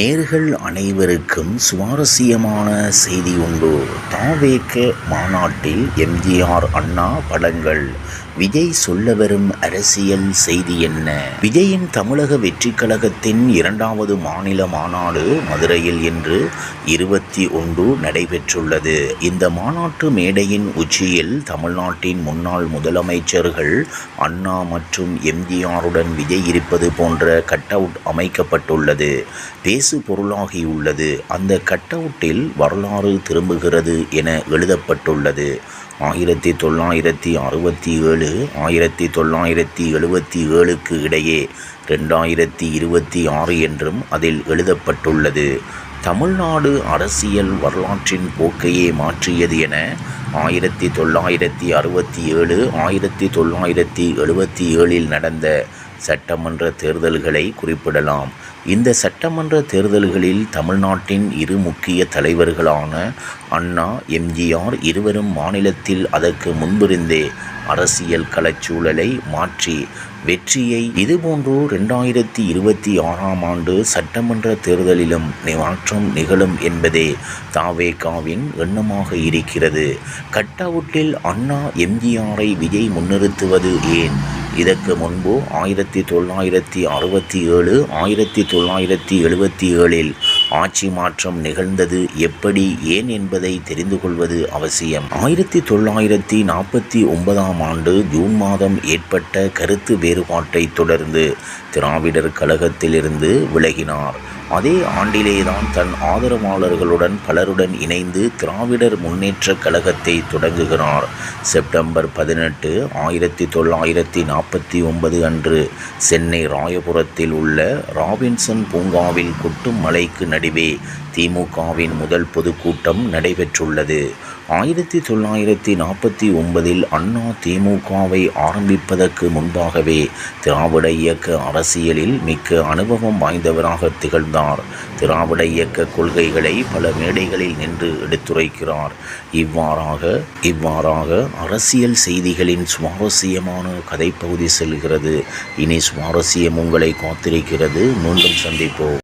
நேர்கள் அனைவருக்கும் சுவாரஸ்யமான செய்தி உண்டு. தாவேக்க மாநாட்டில் எம்ஜிஆர் அண்ணா படங்கள். விஜய் சொல்ல வரும் அரசியல் செய்தி என்ன? விஜயின் தமிழக வெற்றி கழகத்தின் இரண்டாவது மாநில மாநாடு மதுரையில் இன்று இருபத்தி ஒன்று நடைபெற்றுள்ளது. இந்த மாநாட்டு மேடையின் உச்சியில் தமிழ்நாட்டின் முன்னாள் முதலமைச்சர்கள் அண்ணா மற்றும் எம்ஜிஆருடன் விஜய் இருப்பது போன்ற கட் அவுட் அமைக்கப்பட்டுள்ளது. பேச பொருளாகியுள்ளது அந்த கட்டவுட்டில் வரலாறு திரும்புகிறது என எழுதப்பட்டுள்ளது. ஆயிரத்தி தொள்ளாயிரத்தி அறுபத்தி ஏழு ஆயிரத்தி தொள்ளாயிரத்தி எழுபத்தி ஏழுக்கு இடையே ரெண்டாயிரத்தி இருபத்தி ஆறு என்றும் அதில் எழுதப்பட்டுள்ளது. தமிழ்நாடு அரசியல் வரலாற்றின் போக்கையே மாற்றியது என ஆயிரத்தி தொள்ளாயிரத்தி அறுபத்தி ஏழு ஆயிரத்தி தொள்ளாயிரத்தி எழுபத்தி ஏழில் நடந்த சட்டமன்ற தேர்தல்களை குறிப்பிடலாம். இந்த சட்டமன்ற தேர்தல்களில் தமிழ்நாட்டின் இரு முக்கிய தலைவர்களான அண்ணா எம்ஜிஆர் இருவரும் மாநிலத்தில் அதற்கு முன்பிருந்தே அரசியல் களச்சூழலை மாற்றி வெற்றியை இதுபோன்று ரெண்டாயிரத்தி இருபத்தி ஆறாம் ஆண்டு சட்டமன்ற தேர்தலிலும் மாற்றம் நிகழும் என்பதே தாவேகாவின் எண்ணமாக இருக்கிறது. கட் அவுட்டில் அண்ணா எம்ஜிஆரை விஜய் முன்னிறுத்துவது ஏன்? இதற்கு முன்பு ஆயிரத்தி தொள்ளாயிரத்தி அறுபத்தி ஏழு ஆயிரத்தி தொள்ளாயிரத்தி எழுபத்தி ஏழில் ஆட்சி மாற்றம் நிகழ்ந்தது எப்படி ஏன் என்பதை தெரிந்து கொள்வது அவசியம். ஆயிரத்தி தொள்ளாயிரத்தி நாற்பத்தி ஒன்பதாம் ஆண்டு ஜூன் மாதம் ஏற்பட்ட கருத்து வேறுபாட்டை தொடர்ந்து திராவிடர் கழகத்திலிருந்து விலகினார். அதே ஆண்டிலேதான் தன் ஆதரவாளர்களுடன் பலருடன் இணைந்து திராவிடர் முன்னேற்ற கழகத்தை தொடங்குகிறார். செப்டம்பர் பதினெட்டு ஆயிரத்தி தொள்ளாயிரத்தி நாற்பத்தி ஒன்பது அன்று சென்னை ராயபுரத்தில் உள்ள ராபின்சன் பூங்காவில் கொட்டும் மலைக்கு நடுவே திமுகவின் முதல் பொதுக்கூட்டம் நடைபெற்றுள்ளது. ஆயிரத்தி தொள்ளாயிரத்தி நாற்பத்தி ஒன்பதில் அண்ணா திமுகவை ஆரம்பிப்பதற்கு முன்பாகவே திராவிட இயக்க அரசியலில் மிக்க அனுபவம் வாய்ந்தவராக திகழ்ந்தார். திராவிட இயக்க கொள்கைகளை பல மேடைகளில் நின்று எடுத்துரைக்கிறார். இவ்வாறாக இவ்வாறாக அரசியல் செய்திகளின் சுவாரஸ்யமான கதைப்பகுதி செல்கிறது. இனி சுவாரஸ்யம் உங்களை காத்திருக்கிறது. மீண்டும் சந்திப்போம்.